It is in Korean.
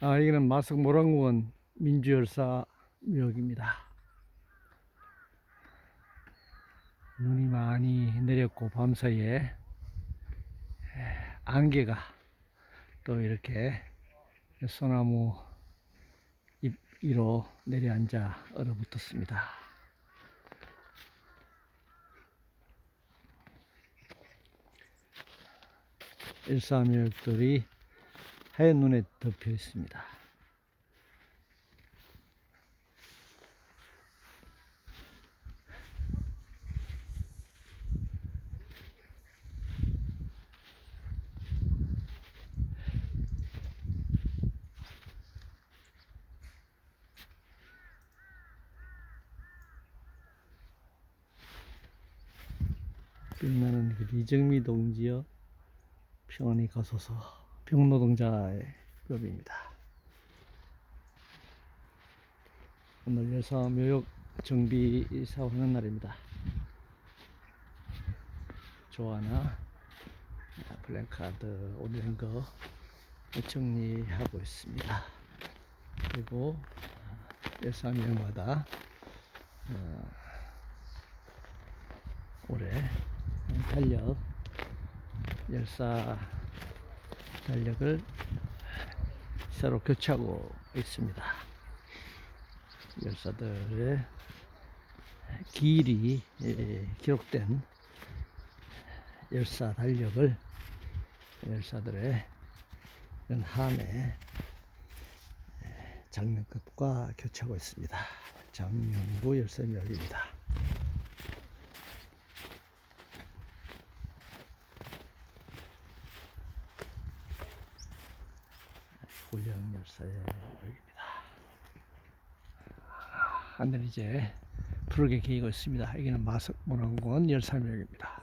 아, 여기는 마석 모란공원 민주열사 묘역입니다. 눈이 많이 내렸고 밤사이에 에, 안개가 또 이렇게 소나무 잎 위로 내려앉아 얼어붙었습니다. 일사묘역들이 하얀 눈에 덮여 있습니다. 빛나는 그 이정미 동지여 평안히 가소서 병노동자의 법입니다. 오늘 여사 묘역 정비 사업하는 날입니다. 조화나 플랜카드 올리는 거 정리하고 있습니다. 그리고 여사 묘역마다 어, 올해 달력 열사 달력을 새로 교체하고 있습니다. 열사들의 기일이 예, 기록된 열사 달력을 열사들의 한해 장면급과 교체하고 있습니다. 장명부 열사명입니다. 고령 열사의 여기입니다. 하늘 이제 푸르게 개이고 있습니다. 여기는 마석문화공원 열사명입니다.